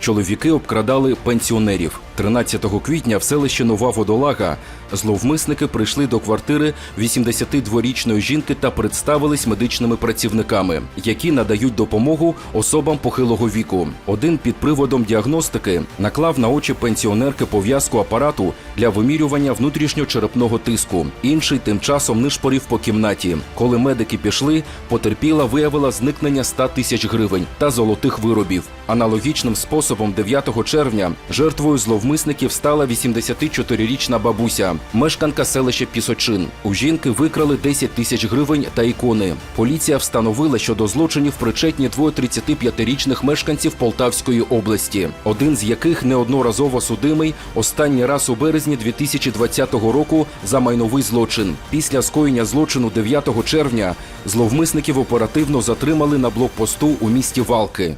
Чоловіки обкрадали пенсіонерів. 13 квітня в селищі Нова Водолага зловмисники прийшли до квартири 82-річної жінки та представились медичними працівниками, які надають допомогу особам похилого віку. Один під приводом діагностики наклав на очі пенсіонерки пов'язку апарату для вимірювання внутрішньочерепного тиску. Інший тим часом нишпорів по кімнаті. Коли медики пішли, потерпіла виявила зникнення 100 тисяч гривень та золотих виробів. Аналогічним способом 9 червня жертвою зловмисників стала 84-річна бабуся, мешканка селища Пісочин. У жінки викрали 10 тисяч гривень та ікони. Поліція встановила, що до злочинів причетні двоє 35-річних мешканців Полтавської області, один з яких неодноразово судимий останній раз у березні 2020 року за майновий злочин. Після скоєння злочину 9 червня зловмисників оперативно затримали на блокпосту у місті Валки.